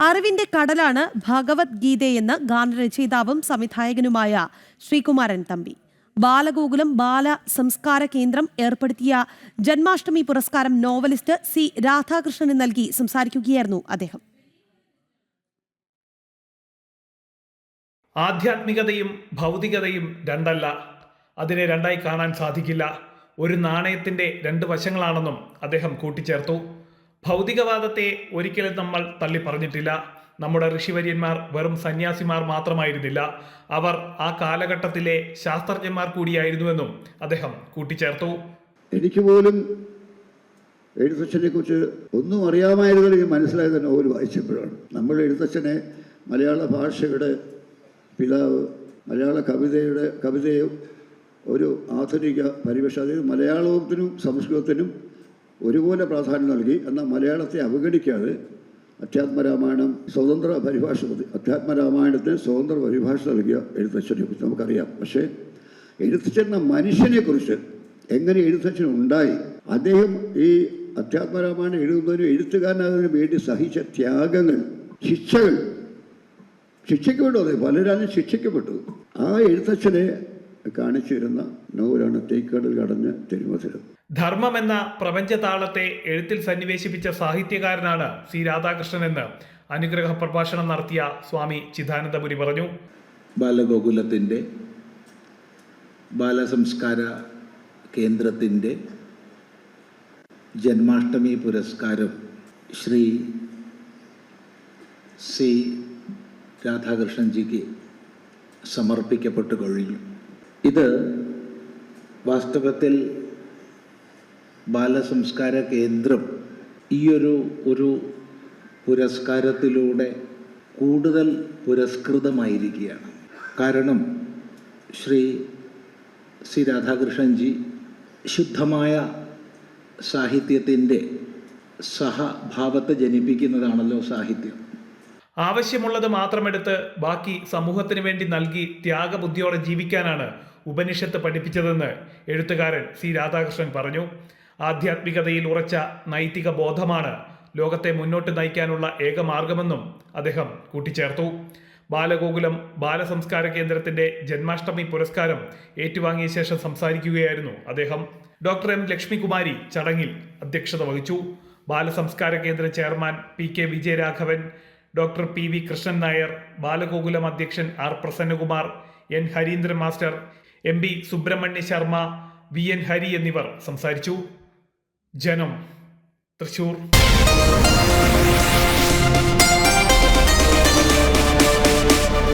അറിവിന്റെ കടലാണ് ഭഗവത്ഗീതയെന്ന് ഗാനരചയിതാവും സംവിധായകനുമായ ശ്രീകുമാരൻ തമ്പി. ബാലഗോകുലം ബാല സംസ്കാര കേന്ദ്രം ഏർപ്പെടുത്തിയ ജന്മാഷ്ടമി പുരസ്കാരം നോവലിസ്റ്റ് സി രാധാകൃഷ്ണന് നൽകി സംസാരിക്കുകയായിരുന്നു അദ്ദേഹം. ആധ്യാത്മികതയും ഭൗതികതയും രണ്ടല്ല. അതിനെ രണ്ടായി കാണാൻ സാധിക്കില്ല. ഒരു നാണയത്തിന്റെ രണ്ട് വശങ്ങളാണെന്നും അദ്ദേഹം കൂട്ടിച്ചേർത്തു. ഭൗതികവാദത്തെ ഒരിക്കലും നമ്മൾ തള്ളി പറഞ്ഞിട്ടില്ല നമ്മുടെ ഋഷിവര്യന്മാർ വെറും സന്യാസിമാർ മാത്രമായിരുന്നില്ല. അവർ ആ കാലഘട്ടത്തിലെ ശാസ്ത്രജ്ഞന്മാർ കൂടിയായിരുന്നുവെന്നും അദ്ദേഹം കൂട്ടിച്ചേർത്തു. എനിക്ക് പോലും എഴുത്തച്ഛനെ കുറിച്ച് ഒന്നും അറിയാമായിരുന്നില്ല മനസ്സിലായത് നോവൽ വായിച്ചപ്പോഴാണ്. നമ്മൾ എഴുത്തച്ഛനെ മലയാള ഭാഷയുടെ പിതാവ് മലയാള കവിതയുടെ കവിതയും ഒരു ആധുനിക പരിവേഷ അതായത് മലയാളത്തിനും സംസ്കൃതത്തിനും ഒരുപോലെ പ്രാധാന്യം നൽകി. എന്നാൽ മലയാളത്തെ അവഗണിക്കാതെ അധ്യാത്മരാമായണം സ്വതന്ത്ര പരിഭാഷ അധ്യാത്മരാമായണത്തിന് സ്വതന്ത്ര പരിഭാഷ നൽകിയ എഴുത്തച്ഛനെ കുറിച്ച് നമുക്കറിയാം. പക്ഷേ എഴുത്തച്ഛൻ എന്ന മനുഷ്യനെക്കുറിച്ച് എങ്ങനെ എഴുത്തച്ഛൻ ഉണ്ടായി? അദ്ദേഹം ഈ അധ്യാത്മരാമായണം എഴുതുന്നതിനും എഴുത്തുകാരനാകുന്നതിനും വേണ്ടി സഹിച്ച ത്യാഗങ്ങൾ ശിക്ഷകൾ ശിക്ഷിക്കപ്പെട്ടു അതെ. പലരാനും ശിക്ഷിക്കപ്പെട്ടു ആ എഴുത്തച്ഛനെ കാണിച്ചു തരുന്ന നോവലാണ് തേക്കടൽ കടഞ്ഞ് തിരുമധുരം. ധർമ്മം എന്ന പ്രപഞ്ചതാളത്തെ എഴുത്തിൽ സന്നിവേശിപ്പിച്ച സാഹിത്യകാരനാണ് സി രാധാകൃഷ്ണൻ എന്ന് അനുഗ്രഹ പ്രഭാഷണം നടത്തിയ സ്വാമി ചിദാനന്ദപുരി പറഞ്ഞു. ബാലഗോകുലത്തിന്റെ ബാലസംസ്കാര കേന്ദ്രത്തിന്റെ ജന്മാഷ്ടമി പുരസ്കാരം ശ്രീ സി രാധാകൃഷ്ണൻജിക്ക് സമർപ്പിക്കപ്പെട്ടു കഴിഞ്ഞു. ഇത് വാസ്തവത്തിൽ ബാലസംസ്കാര കേന്ദ്രം ഈയൊരു ഒരു പുരസ്കാരത്തിലൂടെ കൂടുതൽ പുരസ്കൃതമായിരിക്കുകയാണ്. കാരണം ശ്രീ സി രാധാകൃഷ്ണൻജി ശുദ്ധമായ സാഹിത്യത്തിന്റെ സഹഭാവത്തെ ജനിപ്പിക്കുന്നതാണല്ലോ സാഹിത്യം. ആവശ്യമുള്ളത് മാത്രമെടുത്ത് ബാക്കി സമൂഹത്തിന് വേണ്ടി നൽകി ത്യാഗബുദ്ധിയോടെ ജീവിക്കാനാണ് ഉപനിഷത്ത് പഠിപ്പിച്ചതെന്ന് എഴുത്തുകാരൻ സി രാധാകൃഷ്ണൻ പറഞ്ഞു. ആധ്യാത്മികതയിൽ ഉറച്ച നൈതിക ബോധമാണ് ലോകത്തെ മുന്നോട്ട് നയിക്കാനുള്ള ഏക മാർഗമെന്നും അദ്ദേഹം കൂട്ടിച്ചേർത്തു. ബാലഗോകുലം ബാലസംസ്കാര കേന്ദ്രത്തിന്റെ ജന്മാഷ്ടമി പുരസ്കാരം ഏറ്റുവാങ്ങിയ ശേഷം സംസാരിക്കുകയായിരുന്നു അദ്ദേഹം. Doctor M. ലക്ഷ്മികുമാരി ചടങ്ങിൽ അധ്യക്ഷത വഹിച്ചു. Balasamskara Kendra chairman P K Vijayaraghavan doctor P V Krishnan Nair Balagokulam അധ്യക്ഷൻ R. Prasannakumar N. Harindran master M. B Subrahmanya Sharma V. N. Hari എന്നിവർ സംസാരിച്ചു. ജനം തൃശൂർ.